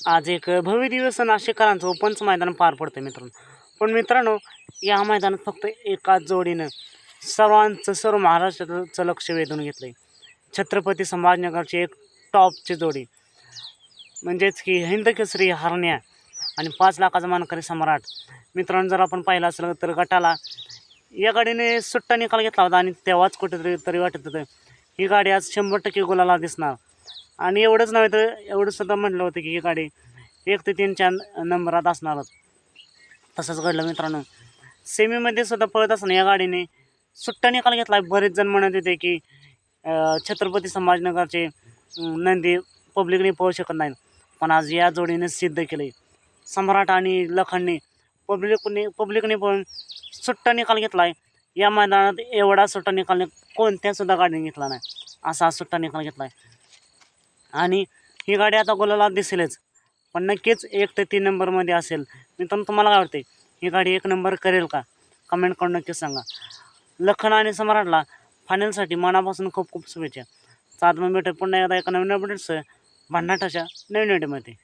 आज एक भव्य दिवस नाशिककरांचं ओपनचं मैदान पार पडतं मित्रांनो. पण मित्रांनो या मैदानात फक्त एकाच जोडीनं सर्वांचं सर्व महाराष्ट्राचं लक्ष वेधून घेतलं आहे छत्रपती संभाजीनगरची एक टॉपची जोडी. म्हणजेच की हिंद केसरी हरण्या आणि पाच लाखाचा मानकरी सम्राट. मित्रांनो जर आपण पाहिलं असलं तर गटाला या गाडीने सुट्टा निकाल घेतला होता आणि तेव्हाच कुठेतरी तरी वाटत होतं ही गाडी आज शंभर टक्के गुलाला दिसणार. आणि एवढंच नव्हे तर एवढं सुद्धा म्हटलं होतं की ही गाडी एक ते तीनच्या नंबरात असणारच तसंच घडलं मित्रांनो. सेमीमध्ये सुद्धा पळत असताना या गाडीने सुट्टा निकाल घेतला. बरेच जण म्हणत होते की छत्रपती संभाजीनगरचे नंदी पब्लिकने पळू शकत नाही पण आज या जोडीने सिद्ध केले. सम्राट आणि लखनने पब्लिकने पब्लिकने पण सुट्टा निकाल घेतला आहे. या मैदानात एवढा सुट्टा निकाल कोणत्या सुद्धा गाडीने घेतला नाही. असा सुट्टा निकाल घेतला आहे. आणि ही गाडी आता गोलाला दिसेलच. पण नक्कीच एक ते तीन नंबरमध्ये असेल. मित्रांनो तुम्हाला काय वाटते ही गाडी एक नंबर करेल का? कमेंट करून नक्कीच सांगा. लखन आणि सम्राटला फायनलसाठी मनापासून खूप खूप शुभेच्छा. सात मग भेटेल पुन्हा एकदा एका नवीन अपडेट्स भन्नाटाच्या नवीन व्हिडिओमध्ये